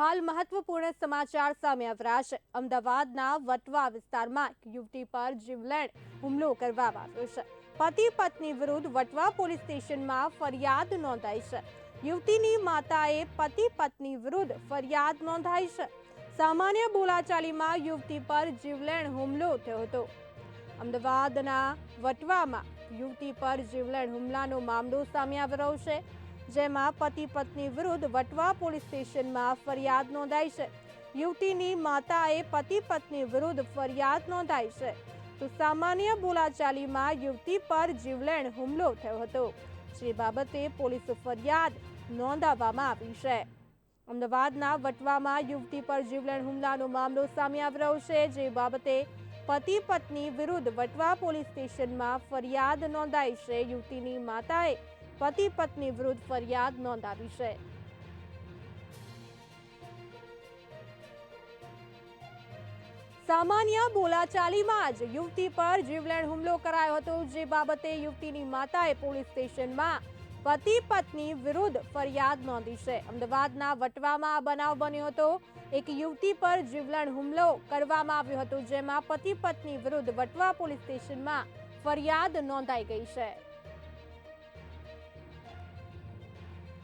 હાલ મહત્વપૂર્ણ સમાચાર સામે આવ્યા છે અમદાવાદના વટવા વિસ્તારમાં એક યુવતી પર જીવલેણ હુમલો કરવામાં આવ્યો છે. પતિ પત્ની વિરુદ્ધ વટવા પોલીસ સ્ટેશનમાં ફરિયાદ નોંધાઈ છે. યુવતીની માતાએ પતિ પત્ની વિરુદ્ધ ફરિયાદ નોંધાઈ છે. સામાન્ય બોલાચાલીમાં યુવતી પર જીવલેણ હુમલો થયો હતો. અમદાવાદના વટવામાં યુવતી પર જીવલેણ હુમલાનો મામલો સામે આવી રહ્યો છે. જેમાં પતિ પત્ની વિરુદ્ધ વટવા પોલીસ સ્ટેશનમાં ફરિયાદ નોંધાઈ છે. યુવતીની માતાએ પતિ પત્ની વિરુદ્ધ ફરિયાદ નોંધાઈ છે. તો સામાન્ય બોલાચાલીમાં યુવતી પર જીવલેણ હુમલો થયો હતો. જે બાબતે પોલીસ ફરિયાદ નોંધાવવામાં આવી છે. અમદાવાદના વટવામાં યુવતી પર જીવલેણ હુમલાનો મામલો સામે આવી રહ્યો છે. જે બાબતે પતિ પત્ની વિરુદ્ધ વટવા પોલીસ સ્ટેશનમાં ફરિયાદ નોંધાઈ છે. યુવતીની માતાએ પતિ પત્ની વિરુદ્ધ ફરિયાદ નોંધાવી છે. સામાન્ય બોલાચાલીમાં જ યુવતી પર જીવલેણ હુમલો કરાયો હતો, જે બાબતે યુવતીની માતાએ પોલીસ સ્ટેશનમાં પતિ પત્ની વિરુદ્ધ ફરિયાદ નોંધી છે. અમદાવાદના વટવામાં આ બનાવ બન્યો હતો. એક યુવતી પર જીવલેણ હુમલો કરવામાં આવ્યો હતો, જેમાં પતિ પત્ની વિરુદ્ધ વટવા પોલીસ સ્ટેશનમાં ફરિયાદ નોંધાઈ ગઈ છે.